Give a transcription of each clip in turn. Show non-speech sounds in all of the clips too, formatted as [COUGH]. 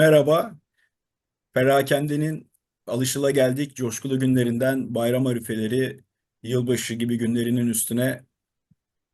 Merhaba, Perakende'nin alışılageldik coşkulu günlerinden bayram arifeleri, yılbaşı gibi günlerinin üstüne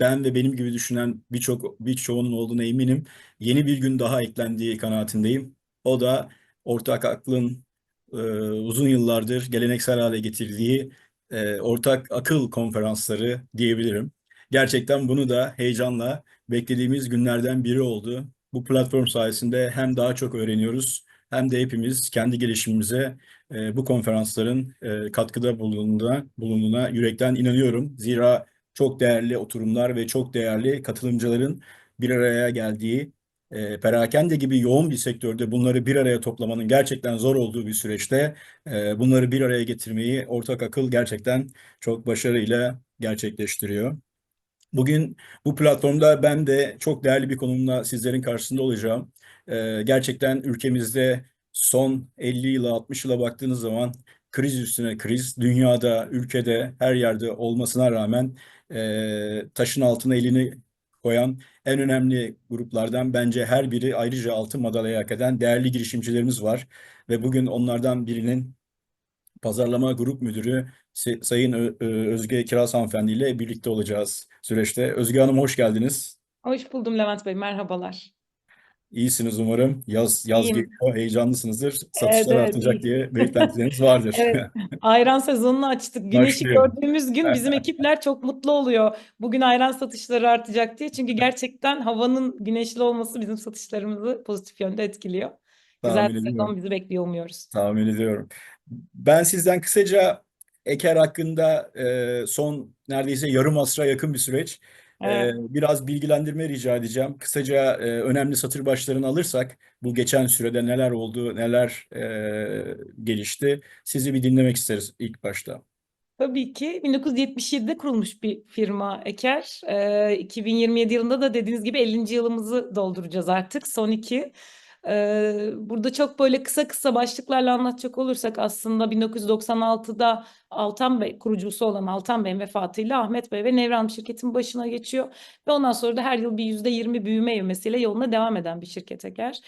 ben ve benim gibi düşünen birçok birçoğunun olduğuna eminim. Yeni bir gün daha eklendiği kanaatindeyim. O da ortak aklın e, uzun yıllardır geleneksel hale getirdiği e, ortak akıl konferansları diyebilirim. Gerçekten bunu da heyecanla beklediğimiz günlerden biri oldu. Bu platform sayesinde hem daha çok öğreniyoruz hem de hepimiz kendi gelişimimize e, bu konferansların e, katkıda bulunduğuna, bulunduğuna yürekten inanıyorum. Zira çok değerli oturumlar ve çok değerli katılımcıların bir araya geldiği, e, perakende gibi yoğun bir sektörde bunları bir araya toplamanın gerçekten zor olduğu bir süreçte e, bunları bir araya getirmeyi ortak akıl gerçekten çok başarıyla gerçekleştiriyor. Bugün bu platformda ben de çok değerli bir konumla sizlerin karşısında olacağım. Ee, gerçekten ülkemizde son 50 yıla 60 yıla baktığınız zaman kriz üstüne kriz, dünyada, ülkede, her yerde olmasına rağmen e, taşın altına elini koyan en önemli gruplardan bence her biri ayrıca altın madalya hak eden değerli girişimcilerimiz var. Ve bugün onlardan birinin Pazarlama Grup Müdürü Sayın Özge Kiraz Hanımefendi ile birlikte olacağız süreçte. Özge Hanım hoş geldiniz. Hoş buldum Levent Bey, merhabalar. İyisiniz umarım. Yaz yaz İyiyim. geliyor, heyecanlısınızdır. Satışlar evet, artacak iyi. diye beklentileriniz vardır. [LAUGHS] Evet, ayran sezonunu açtık. Güneşi Başlıyor. gördüğümüz gün bizim ekipler çok mutlu oluyor. Bugün ayran satışları artacak diye. Çünkü gerçekten havanın güneşli olması bizim satışlarımızı pozitif yönde etkiliyor. Güzel bir sezon bizi bekliyor umuyoruz. Tahmin ediyorum. Ben sizden kısaca Eker hakkında e, son neredeyse yarım asra yakın bir süreç. E, Evet. biraz bilgilendirme rica edeceğim. Kısaca e, önemli satır başlarını alırsak bu geçen sürede neler oldu, neler e, gelişti. Sizi bir dinlemek isteriz ilk başta. Tabii ki 1977'de kurulmuş bir firma Eker. Ee, 2027 yılında da dediğiniz gibi 50. yılımızı dolduracağız artık. Son iki. Burada çok böyle kısa kısa başlıklarla anlatacak olursak aslında 1996'da Altan Bey kurucusu olan Altan Bey'in vefatıyla Ahmet Bey ve Nevran şirketin başına geçiyor. Ve ondan sonra da her yıl bir %20 büyüme ivmesiyle yoluna devam eden bir şirket Eker.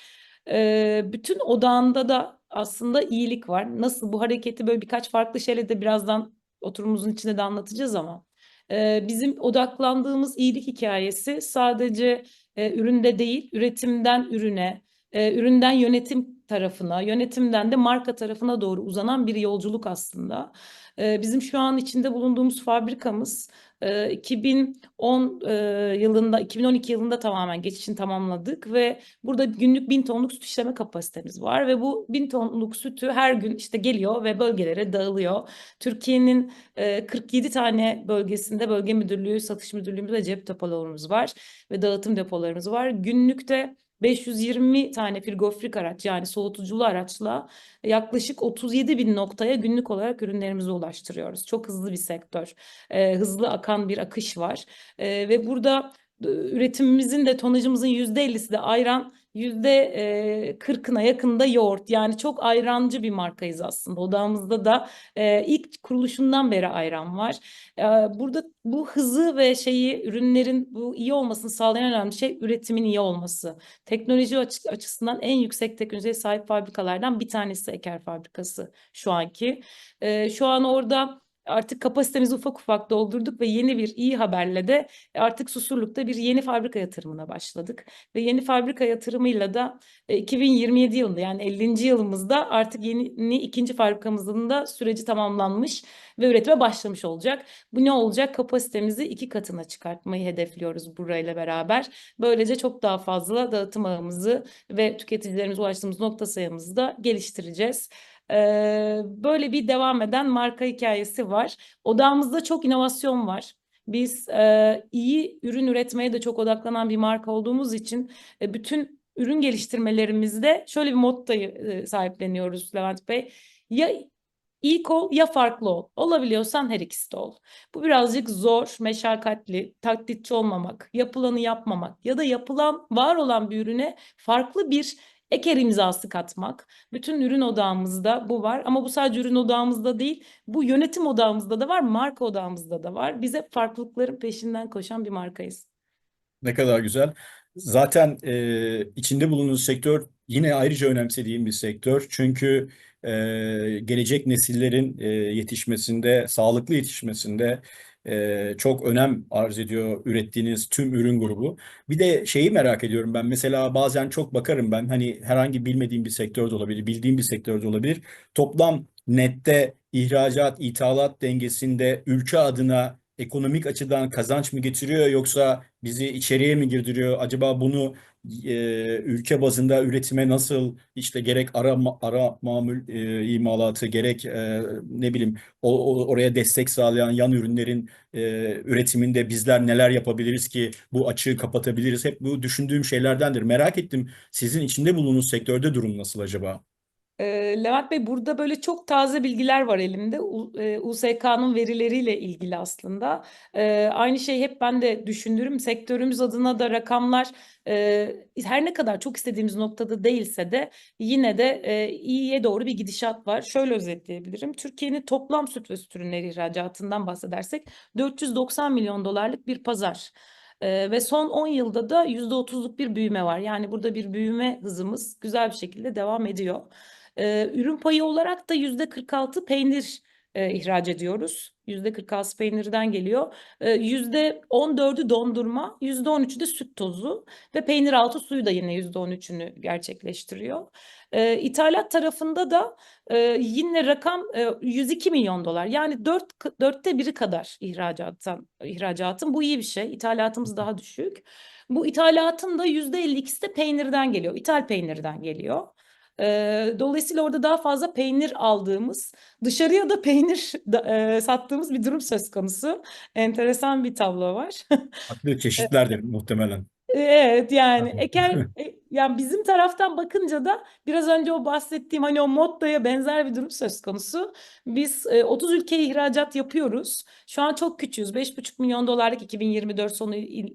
Ee, bütün odağında da aslında iyilik var. Nasıl bu hareketi böyle birkaç farklı şeyle de birazdan oturumumuzun içinde de anlatacağız ama bizim odaklandığımız iyilik hikayesi sadece e, üründe değil, üretimden ürüne, e, üründen yönetim tarafına, yönetimden de marka tarafına doğru uzanan bir yolculuk aslında. E, bizim şu an içinde bulunduğumuz fabrikamız e, 2010 e, yılında, 2012 yılında tamamen geçişini tamamladık ve burada günlük 1000 tonluk süt işleme kapasitemiz var ve bu 1000 tonluk sütü her gün işte geliyor ve bölgelere dağılıyor. Türkiye'nin e, 47 tane bölgesinde bölge müdürlüğü, satış müdürlüğümüz ve cep depolarımız var ve dağıtım depolarımız var. Günlükte 520 tane frigofrik araç yani soğutuculu araçla yaklaşık 37 bin noktaya günlük olarak ürünlerimizi ulaştırıyoruz. Çok hızlı bir sektör, e, hızlı akan bir akış var E, ve burada e, üretimimizin de tonajımızın %50'si de ayran, %40'ına yakında yoğurt. Yani çok ayrancı bir markayız aslında. Odamızda da ilk kuruluşundan beri ayran var. Burada bu hızı ve şeyi ürünlerin bu iyi olmasını sağlayan önemli şey üretimin iyi olması. Teknoloji açı- açısından en yüksek teknolojiye sahip fabrikalardan bir tanesi Eker fabrikası şu anki. Şu an orada artık kapasitemizi ufak ufak doldurduk ve yeni bir iyi haberle de artık Susurluk'ta bir yeni fabrika yatırımına başladık. Ve yeni fabrika yatırımıyla da e, 2027 yılında yani 50. yılımızda artık yeni ikinci fabrikamızın da süreci tamamlanmış ve üretime başlamış olacak. Bu ne olacak? Kapasitemizi iki katına çıkartmayı hedefliyoruz burayla beraber. Böylece çok daha fazla dağıtım ağımızı ve tüketicilerimize ulaştığımız nokta sayımızı da geliştireceğiz. Ee, böyle bir devam eden marka hikayesi var. Odamızda çok inovasyon var. Biz e, iyi ürün üretmeye de çok odaklanan bir marka olduğumuz için e, bütün ürün geliştirmelerimizde şöyle bir mottayı e, sahipleniyoruz Levent Bey. Ya ilk ol ya farklı ol. Olabiliyorsan her ikisi de ol. Bu birazcık zor, meşakkatli, taklitçi olmamak, yapılanı yapmamak ya da yapılan, var olan bir ürüne farklı bir Eker imzası katmak. Bütün ürün odağımızda bu var ama bu sadece ürün odağımızda değil, bu yönetim odağımızda da var, marka odağımızda da var. Biz hep farklılıkların peşinden koşan bir markayız. Ne kadar güzel. Zaten e, içinde bulunduğunuz sektör yine ayrıca önemsediğim bir sektör. Çünkü e, gelecek nesillerin e, yetişmesinde, sağlıklı yetişmesinde çok önem arz ediyor ürettiğiniz tüm ürün grubu. Bir de şeyi merak ediyorum ben. Mesela bazen çok bakarım ben. Hani herhangi bilmediğim bir sektör de olabilir, bildiğim bir sektör de olabilir. Toplam nette ihracat, ithalat dengesinde ülke adına ekonomik açıdan kazanç mı getiriyor yoksa bizi içeriye mi girdiriyor? Acaba bunu e, ülke bazında üretime nasıl işte gerek ara ara mamul e, imalatı gerek e, ne bileyim o, o- oraya destek sağlayan yan ürünlerin e, üretiminde bizler neler yapabiliriz ki bu açığı kapatabiliriz? Hep bu düşündüğüm şeylerdendir. Merak ettim sizin içinde bulunduğunuz sektörde durum nasıl acaba? Ee, Levent Bey burada böyle çok taze bilgiler var elimde. U- e, USK'nın verileriyle ilgili aslında. Ee, aynı şey hep ben de düşünürüm. Sektörümüz adına da rakamlar e, her ne kadar çok istediğimiz noktada değilse de yine de e, iyiye doğru bir gidişat var. Şöyle özetleyebilirim. Türkiye'nin toplam süt ve süt ürünleri ihracatından bahsedersek 490 milyon dolarlık bir pazar. Ee, ve son 10 yılda da %30'luk bir büyüme var. Yani burada bir büyüme hızımız güzel bir şekilde devam ediyor. Ee, ürün payı olarak da %46 peynir e, ihraç ediyoruz. %46 peynirden geliyor. Ee, %14'ü dondurma, %13'ü de süt tozu ve peynir altı suyu da yine %13'ünü gerçekleştiriyor. Ee, ithalat tarafında da e, yine rakam e, 102 milyon dolar. Yani 4 dörtte biri kadar ihracattan ihracatın. Bu iyi bir şey. İthalatımız daha düşük. Bu ithalatın da %52'si de peynirden geliyor. İthal peynirden geliyor. Eee, dolayısıyla orada daha fazla peynir aldığımız, dışarıya da peynir [LAUGHS] da, eee, sattığımız bir durum söz konusu. Enteresan bir tablo var. Farklı [LAUGHS] çeşitlerdir muhtemelen. Evet yani Eker [LAUGHS] e, yani bizim taraftan bakınca da biraz önce o bahsettiğim hani o mottoya benzer bir durum söz konusu. Biz e, 30 ülkeye ihracat yapıyoruz. Şu an çok küçüğüz. 5,5 milyon dolarlık 2024 sonu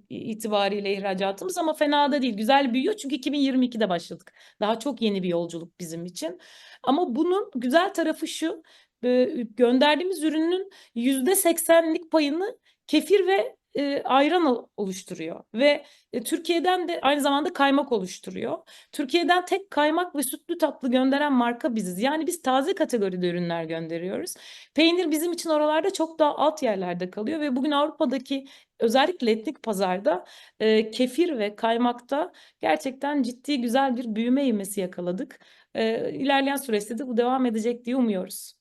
itibariyle ihracatımız ama fena da değil. Güzel büyüyor çünkü 2022'de başladık. Daha çok yeni bir yolculuk bizim için. Ama bunun güzel tarafı şu. e, Gönderdiğimiz ürünün %80'lik payını kefir ve e, ayran ol- oluşturuyor ve e, Türkiye'den de aynı zamanda kaymak oluşturuyor. Türkiye'den tek kaymak ve sütlü tatlı gönderen marka biziz. Yani biz taze kategoride ürünler gönderiyoruz. Peynir bizim için oralarda çok daha alt yerlerde kalıyor ve bugün Avrupa'daki özellikle etnik pazarda e, kefir ve kaymakta gerçekten ciddi güzel bir büyüme ivmesi yakaladık. E, ilerleyen süreçte de bu devam edecek diye umuyoruz.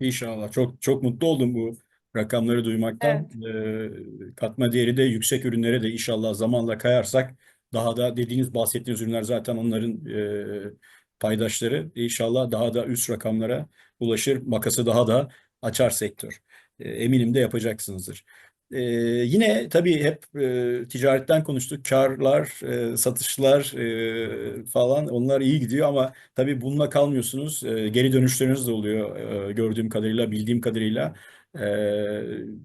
İnşallah. Çok çok mutlu oldum bu rakamları duymaktan. Ee, katma değeri de yüksek ürünlere de inşallah zamanla kayarsak daha da dediğiniz bahsettiğiniz ürünler zaten onların e, paydaşları. İnşallah daha da üst rakamlara ulaşır. Makası daha da açar sektör. E, eminim de yapacaksınızdır. E, yine tabii hep e, ticaretten konuştuk. Karlar, e, satışlar e, falan onlar iyi gidiyor ama Tabii bununla kalmıyorsunuz. Ee, geri dönüşleriniz de oluyor ee, gördüğüm kadarıyla, bildiğim kadarıyla.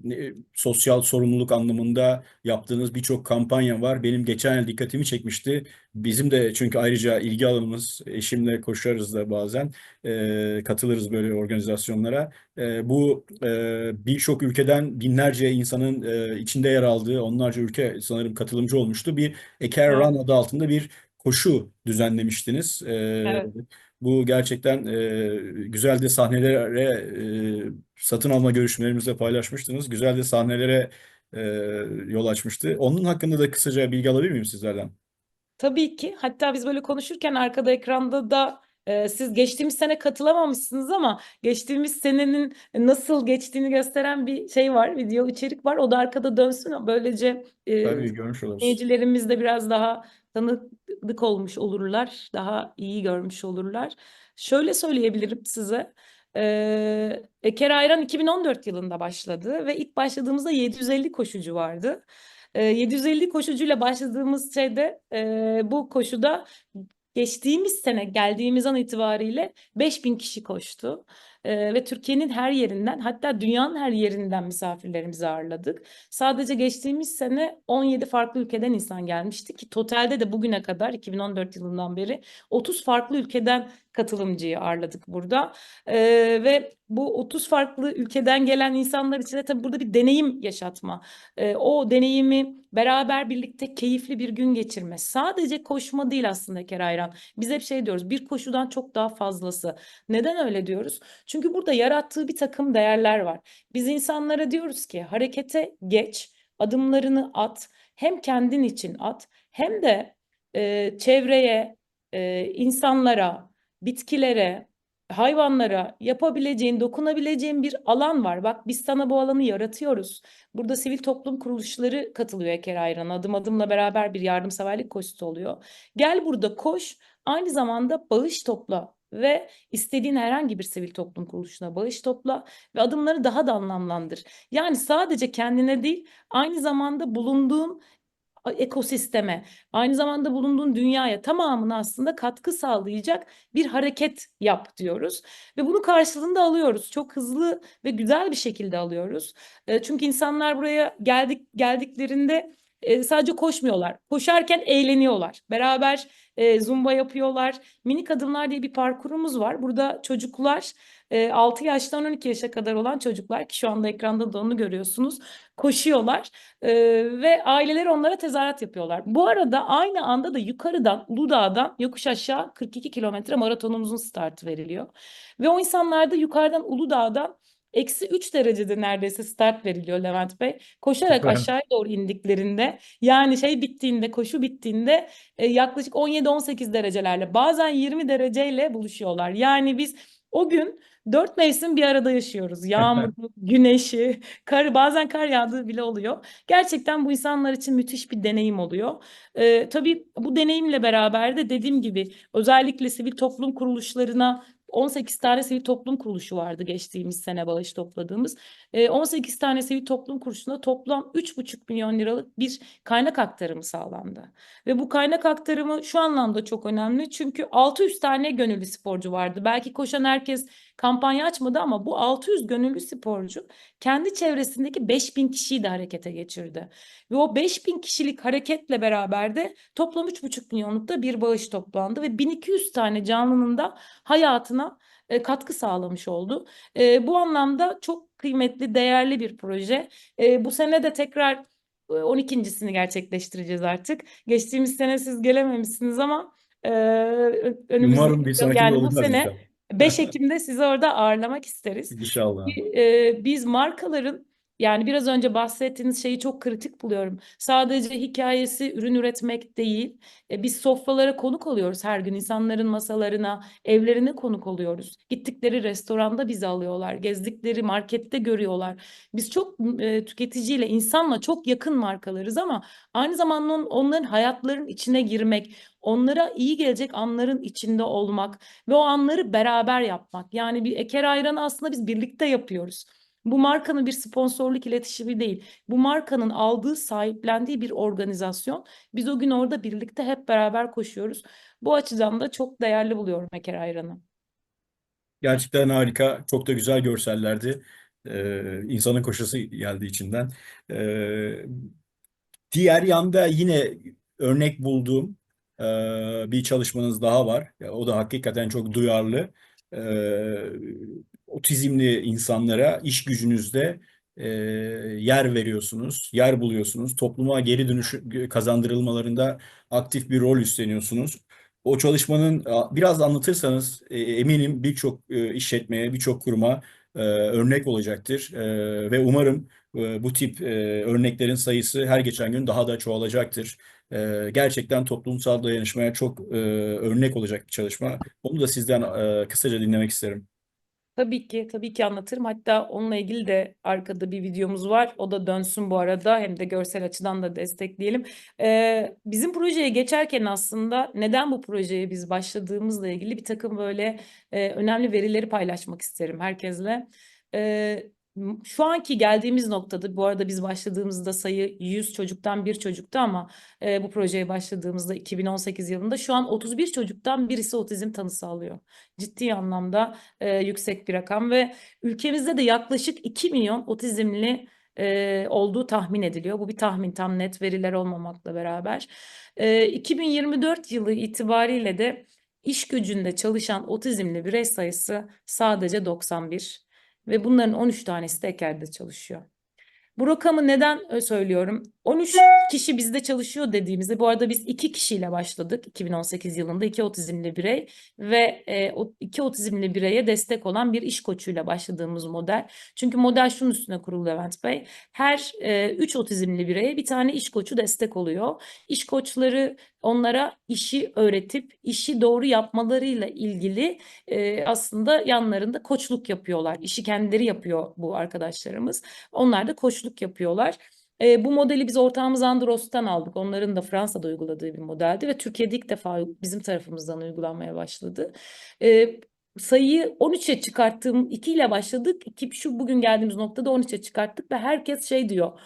Ne- sosyal sorumluluk anlamında yaptığınız birçok kampanya var. Benim geçen yıl dikkatimi çekmişti. Bizim de çünkü ayrıca ilgi alanımız, eşimle koşarız da bazen, Ee, katılırız böyle organizasyonlara. Ee, bu e, birçok ülkeden binlerce insanın e, içinde yer aldığı, onlarca ülke sanırım katılımcı olmuştu. Bir Eker. Run adı altında bir koşu düzenlemiştiniz. Evet. Bu gerçekten e, güzel de sahnelere e, satın alma görüşmelerimizde paylaşmıştınız. Güzel de sahnelere e, yol açmıştı. Onun hakkında da kısaca bilgi alabilir miyim sizlerden? Tabii ki. Hatta biz böyle konuşurken arkada ekranda da e, siz geçtiğimiz sene katılamamışsınız ama geçtiğimiz senenin nasıl geçtiğini gösteren bir şey var, video içerik var. O da arkada dönsün. Böylece e, Tabii görmüş oluruz. dinleyicilerimiz de biraz daha tanıdık olmuş olurlar, daha iyi görmüş olurlar. Şöyle söyleyebilirim size. E, Eker Ayran 2014 yılında başladı ve ilk başladığımızda 750 koşucu vardı. E, 750 koşucuyla başladığımız şeyde e, bu koşuda geçtiğimiz sene geldiğimiz an itibariyle 5000 kişi koştu. Ee, ve Türkiye'nin her yerinden hatta dünyanın her yerinden misafirlerimizi ağırladık. Sadece geçtiğimiz sene 17 farklı ülkeden insan gelmişti ki totalde de bugüne kadar 2014 yılından beri 30 farklı ülkeden katılımcıyı ağırladık burada. Ee, ve bu 30 farklı ülkeden gelen insanlar için de tabii burada bir deneyim yaşatma. Ee, o deneyimi beraber birlikte keyifli bir gün geçirme. Sadece koşma değil aslında Kerayran. Biz hep şey diyoruz bir koşudan çok daha fazlası. Neden öyle diyoruz? Çünkü burada yarattığı bir takım değerler var. Biz insanlara diyoruz ki harekete geç, adımlarını at. Hem kendin için at hem de e, çevreye, e, insanlara, bitkilere, hayvanlara yapabileceğin, dokunabileceğin bir alan var. Bak biz sana bu alanı yaratıyoruz. Burada sivil toplum kuruluşları katılıyor Eker Ayran. Adım adımla beraber bir yardımseverlik koşusu oluyor. Gel burada koş, aynı zamanda bağış topla ve istediğin herhangi bir sivil toplum kuruluşuna bağış topla ve adımları daha da anlamlandır. Yani sadece kendine değil, aynı zamanda bulunduğun ekosisteme, aynı zamanda bulunduğun dünyaya tamamına aslında katkı sağlayacak bir hareket yap diyoruz. Ve bunu karşılığında alıyoruz. Çok hızlı ve güzel bir şekilde alıyoruz. E, çünkü insanlar buraya geldik geldiklerinde e, sadece koşmuyorlar. Koşarken eğleniyorlar. Beraber e, zumba yapıyorlar. Minik adımlar diye bir parkurumuz var. Burada çocuklar e, 6 yaştan 12 yaşa kadar olan çocuklar ki şu anda ekranda da onu görüyorsunuz koşuyorlar e, ve aileler onlara tezahürat yapıyorlar. Bu arada aynı anda da yukarıdan Uludağ'dan yokuş aşağı 42 kilometre maratonumuzun startı veriliyor. Ve o insanlar da yukarıdan Uludağ'dan Eksi 3 derecede neredeyse start veriliyor Levent Bey. Koşarak Süper. aşağıya doğru indiklerinde yani şey bittiğinde koşu bittiğinde e, yaklaşık 17-18 derecelerle bazen 20 dereceyle buluşuyorlar. Yani biz o gün dört mevsim bir arada yaşıyoruz. [LAUGHS] Yağmuru, güneşi, kar, bazen kar yağdığı bile oluyor. Gerçekten bu insanlar için müthiş bir deneyim oluyor. Ee, tabii bu deneyimle beraber de dediğim gibi özellikle sivil toplum kuruluşlarına 18 tane sivil toplum kuruluşu vardı geçtiğimiz sene bağış topladığımız. Ee, 18 tane sivil toplum kuruluşuna toplam 3,5 milyon liralık bir kaynak aktarımı sağlandı. Ve bu kaynak aktarımı şu anlamda çok önemli çünkü 600 tane gönüllü sporcu vardı. Belki koşan herkes kampanya açmadı ama bu 600 gönüllü sporcu kendi çevresindeki 5000 kişiyi de harekete geçirdi. Ve o 5000 kişilik hareketle beraber de toplam 3,5 milyonlukta bir bağış toplandı ve 1200 tane canlının da hayatına e, katkı sağlamış oldu. E, bu anlamda çok kıymetli, değerli bir proje. E, bu sene de tekrar e, 12.sini gerçekleştireceğiz artık. Geçtiğimiz sene siz gelememişsiniz ama e, önümüzdeki Umarım bir sonraki yani bu sene. 5 Ekim'de sizi orada ağırlamak isteriz. İnşallah. E, biz markaların yani biraz önce bahsettiğiniz şeyi çok kritik buluyorum. Sadece hikayesi ürün üretmek değil. E, biz sofralara konuk oluyoruz her gün. insanların masalarına, evlerine konuk oluyoruz. Gittikleri restoranda bizi alıyorlar. Gezdikleri markette görüyorlar. Biz çok e, tüketiciyle, insanla çok yakın markalarız ama aynı zamanda on- onların hayatlarının içine girmek, onlara iyi gelecek anların içinde olmak ve o anları beraber yapmak. Yani bir Eker Ayran'ı aslında biz birlikte yapıyoruz. Bu markanın bir sponsorluk iletişimi değil. Bu markanın aldığı, sahiplendiği bir organizasyon. Biz o gün orada birlikte hep beraber koşuyoruz. Bu açıdan da çok değerli buluyorum Eker Ayran'ı. Gerçekten harika. Çok da güzel görsellerdi. Ee, insanın koşası geldi içinden. Ee, diğer yanda yine örnek bulduğum e, bir çalışmanız daha var. O da hakikaten çok duyarlı. Ee, otizmli insanlara iş gücünüzde e, yer veriyorsunuz, yer buluyorsunuz. Topluma geri dönüş kazandırılmalarında aktif bir rol üstleniyorsunuz. O çalışmanın biraz anlatırsanız e, eminim birçok e, işletmeye, birçok kuruma e, örnek olacaktır. E, ve umarım e, bu tip e, örneklerin sayısı her geçen gün daha da çoğalacaktır. E, gerçekten toplumsal dayanışmaya çok e, örnek olacak bir çalışma. Onu da sizden e, kısaca dinlemek isterim. Tabii ki, tabii ki anlatırım. Hatta onunla ilgili de arkada bir videomuz var. O da dönsün bu arada. Hem de görsel açıdan da destekleyelim. Ee, bizim projeye geçerken aslında neden bu projeye biz başladığımızla ilgili bir takım böyle e, önemli verileri paylaşmak isterim herkesle. Ee, şu anki geldiğimiz noktada bu arada biz başladığımızda sayı 100 çocuktan bir çocuktu ama e, bu projeye başladığımızda 2018 yılında şu an 31 çocuktan birisi otizm tanısı alıyor. Ciddi anlamda e, yüksek bir rakam ve ülkemizde de yaklaşık 2 milyon otizmli e, olduğu tahmin ediliyor. Bu bir tahmin tam net veriler olmamakla beraber. E, 2024 yılı itibariyle de iş gücünde çalışan otizmli birey sayısı sadece 91 ve bunların 13 tanesi de Eker'de çalışıyor. Bu rakamı neden söylüyorum? 13 kişi bizde çalışıyor dediğimizde bu arada biz iki kişiyle başladık 2018 yılında iki otizmli birey ve e, o iki otizmli bireye destek olan bir iş koçuyla başladığımız model. Çünkü model şunun üstüne kurulu Levent Bey. Her e, üç otizmli bireye bir tane iş koçu destek oluyor. İş koçları onlara işi öğretip işi doğru yapmalarıyla ilgili e, aslında yanlarında koçluk yapıyorlar. İşi kendileri yapıyor bu arkadaşlarımız. Onlar da koçluk yapıyorlar. E, bu modeli biz ortağımız Andros'tan aldık. Onların da Fransa'da uyguladığı bir modeldi ve Türkiye'de ilk defa bizim tarafımızdan uygulanmaya başladı. E, sayıyı 13'e çıkarttığım 2 ile başladık. 2 şu bugün geldiğimiz noktada 13'e çıkarttık ve herkes şey diyor.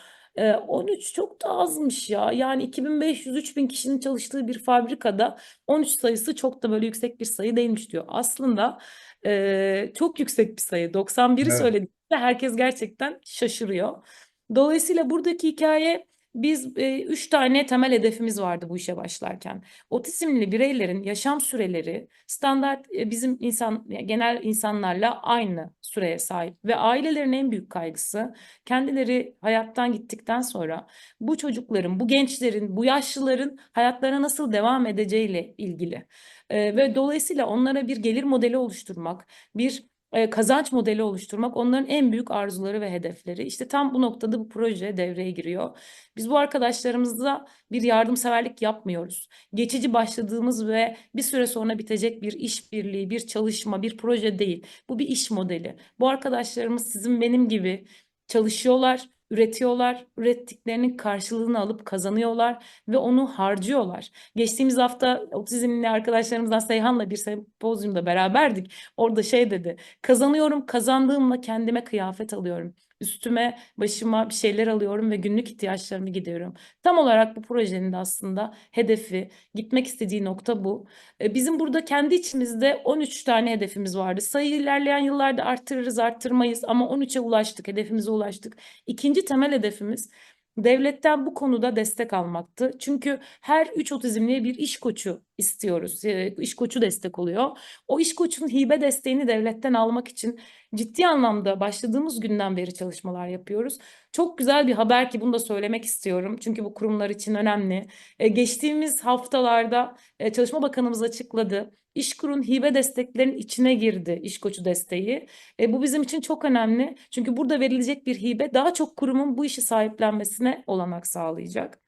13 çok da azmış ya. Yani 2500-3000 kişinin çalıştığı bir fabrikada 13 sayısı çok da böyle yüksek bir sayı değilmiş diyor. Aslında e, çok yüksek bir sayı. 91'i Evet. söylediğinde herkes gerçekten şaşırıyor. Dolayısıyla buradaki hikaye biz e, üç tane temel hedefimiz vardı bu işe başlarken. Otizmli bireylerin yaşam süreleri standart e, bizim insan genel insanlarla aynı süreye sahip ve ailelerin en büyük kaygısı kendileri hayattan gittikten sonra bu çocukların, bu gençlerin, bu yaşlıların hayatlarına nasıl devam edeceğiyle ilgili. E, ve dolayısıyla onlara bir gelir modeli oluşturmak, bir e, kazanç modeli oluşturmak onların en büyük arzuları ve hedefleri. İşte tam bu noktada bu proje devreye giriyor. Biz bu arkadaşlarımızla bir yardımseverlik yapmıyoruz. Geçici başladığımız ve bir süre sonra bitecek bir işbirliği, bir çalışma, bir proje değil. Bu bir iş modeli. Bu arkadaşlarımız sizin benim gibi çalışıyorlar, üretiyorlar, ürettiklerinin karşılığını alıp kazanıyorlar ve onu harcıyorlar. Geçtiğimiz hafta otizmli arkadaşlarımızdan Seyhan'la bir sempozyumda beraberdik. Orada şey dedi, kazanıyorum, kazandığımla kendime kıyafet alıyorum. Üstüme, başıma bir şeyler alıyorum ve günlük ihtiyaçlarımı gidiyorum. Tam olarak bu projenin de aslında hedefi, gitmek istediği nokta bu. E, bizim burada kendi içimizde 13 tane hedefimiz vardı. Sayı ilerleyen yıllarda arttırırız, arttırmayız ama 13'e ulaştık, hedefimize ulaştık. İkinci temel hedefimiz devletten bu konuda destek almaktı. Çünkü her üç otizmliye bir iş koçu istiyoruz. E, iş koçu destek oluyor. O iş koçunun hibe desteğini devletten almak için ciddi anlamda başladığımız günden beri çalışmalar yapıyoruz. Çok güzel bir haber ki bunu da söylemek istiyorum. Çünkü bu kurumlar için önemli. E, geçtiğimiz haftalarda e, Çalışma Bakanımız açıkladı. İşkur'un hibe desteklerinin içine girdi iş koçu desteği. E, bu bizim için çok önemli. Çünkü burada verilecek bir hibe daha çok kurumun bu işi sahiplenmesine olanak sağlayacak.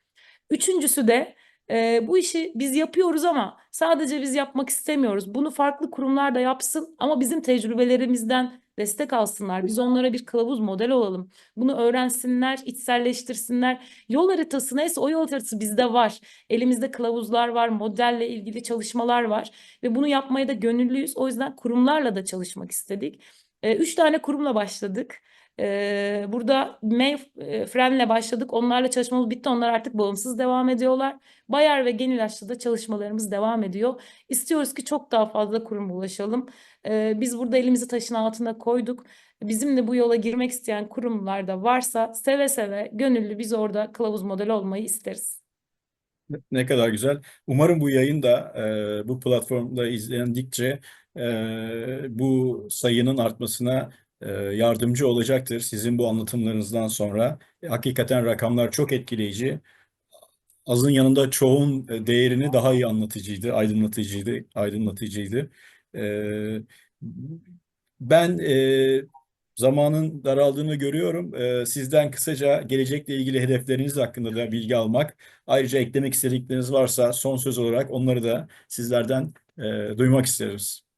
Üçüncüsü de e, bu işi biz yapıyoruz ama sadece biz yapmak istemiyoruz. Bunu farklı kurumlar da yapsın ama bizim tecrübelerimizden destek alsınlar. Biz onlara bir kılavuz model olalım. Bunu öğrensinler, içselleştirsinler. Yol haritası neyse o yol haritası bizde var. Elimizde kılavuzlar var, modelle ilgili çalışmalar var ve bunu yapmaya da gönüllüyüz. O yüzden kurumlarla da çalışmak istedik. E, üç tane kurumla başladık. Ee, burada Mayfriend'le başladık. Onlarla çalışmamız bitti. Onlar artık bağımsız devam ediyorlar. Bayer ve Genilaş'ta da çalışmalarımız devam ediyor. İstiyoruz ki çok daha fazla kurum ulaşalım. Biz burada elimizi taşın altına koyduk. Bizimle bu yola girmek isteyen kurumlar da varsa seve seve gönüllü biz orada kılavuz model olmayı isteriz. Ne kadar güzel. Umarım bu yayın da e, bu platformda izlendikçe e, bu sayının artmasına e, yardımcı olacaktır. Sizin bu anlatımlarınızdan sonra hakikaten rakamlar çok etkileyici. Azın yanında çoğun e, değerini daha iyi anlatıcıydı, aydınlatıcıydı, aydınlatıcıydı. E, ben e, zamanın daraldığını görüyorum. E, sizden kısaca gelecekle ilgili hedefleriniz hakkında da bilgi almak, ayrıca eklemek istedikleriniz varsa son söz olarak onları da sizlerden e, duymak isteriz.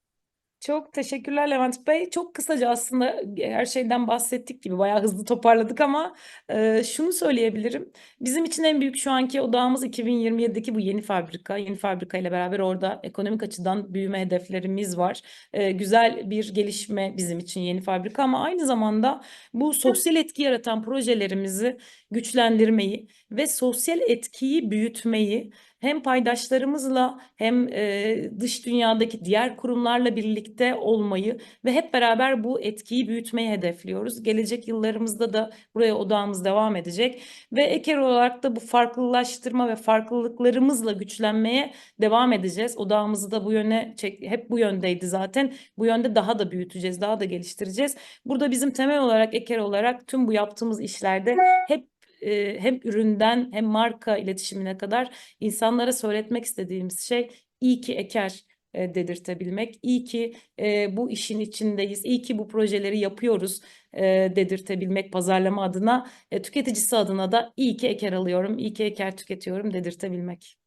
Çok teşekkürler Levent Bey. Çok kısaca aslında her şeyden bahsettik gibi bayağı hızlı toparladık ama e, şunu söyleyebilirim. Bizim için en büyük şu anki odağımız 2027'deki bu yeni fabrika. Yeni fabrika ile beraber orada ekonomik açıdan büyüme hedeflerimiz var. E, güzel bir gelişme bizim için yeni fabrika ama aynı zamanda bu sosyal etki yaratan projelerimizi güçlendirmeyi ve sosyal etkiyi büyütmeyi hem paydaşlarımızla hem e, dış dünyadaki diğer kurumlarla birlikte olmayı ve hep beraber bu etkiyi büyütmeyi hedefliyoruz. Gelecek yıllarımızda da buraya odağımız devam edecek ve Eker olarak da bu farklılaştırma ve farklılıklarımızla güçlenmeye devam edeceğiz. Odağımızı da bu yöne çek, hep bu yöndeydi zaten. Bu yönde daha da büyüteceğiz, daha da geliştireceğiz. Burada bizim temel olarak Eker olarak tüm bu yaptığımız işlerde hep e, hem üründen hem marka iletişimine kadar insanlara söyletmek istediğimiz şey iyi ki Eker e, dedirtebilmek, iyi ki e, bu işin içindeyiz, iyi ki bu projeleri yapıyoruz e, dedirtebilmek pazarlama adına, e, tüketicisi adına da iyi ki Eker alıyorum, iyi ki Eker tüketiyorum dedirtebilmek.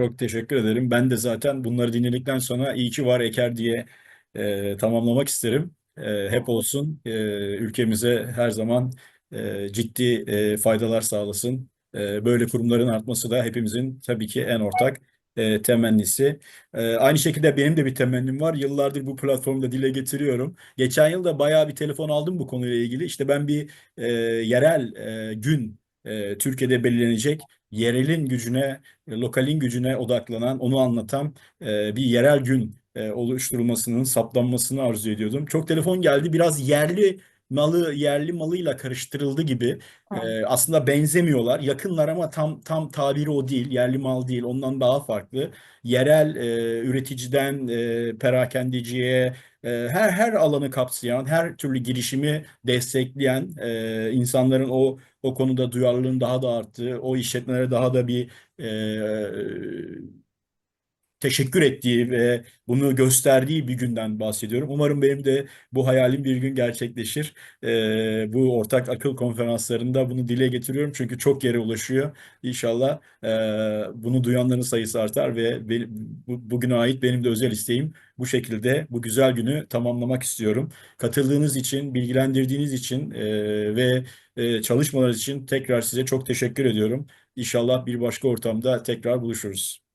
Çok teşekkür ederim. Ben de zaten bunları dinledikten sonra iyi ki var Eker diye e, tamamlamak isterim. E, hep olsun. E, ülkemize her zaman e, ciddi e, faydalar sağlasın. E, böyle kurumların artması da hepimizin tabii ki en ortak e, temennisi. E, aynı şekilde benim de bir temennim var. Yıllardır bu platformda dile getiriyorum. Geçen yıl da bayağı bir telefon aldım bu konuyla ilgili. İşte ben bir e, yerel e, gün e, Türkiye'de belirlenecek yerelin gücüne, e, lokalin gücüne odaklanan, onu anlatan e, bir yerel gün e, oluşturulmasının, saptanmasını arzu ediyordum. Çok telefon geldi. Biraz yerli malı, yerli malıyla karıştırıldı gibi. E, aslında benzemiyorlar. Yakınlar ama tam tam tabiri o değil. Yerli mal değil. Ondan daha farklı. Yerel e, üreticiden e, perakendeciye e, her her alanı kapsayan, her türlü girişimi destekleyen e, insanların o o konuda duyarlılığın daha da arttığı, o işletmelere daha da bir e, teşekkür ettiği ve bunu gösterdiği bir günden bahsediyorum. Umarım benim de bu hayalim bir gün gerçekleşir. E, bu ortak akıl konferanslarında bunu dile getiriyorum çünkü çok yere ulaşıyor. İnşallah e, bunu duyanların sayısı artar ve be- bu, bugüne ait benim de özel isteğim bu şekilde bu güzel günü tamamlamak istiyorum. Katıldığınız için, bilgilendirdiğiniz için e, ve e, çalışmalarınız için tekrar size çok teşekkür ediyorum. İnşallah bir başka ortamda tekrar buluşuruz.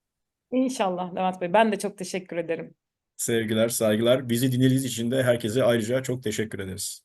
İnşallah Levent Bey. Ben de çok teşekkür ederim. Sevgiler, saygılar. Bizi dinlediğiniz için de herkese ayrıca çok teşekkür ederiz.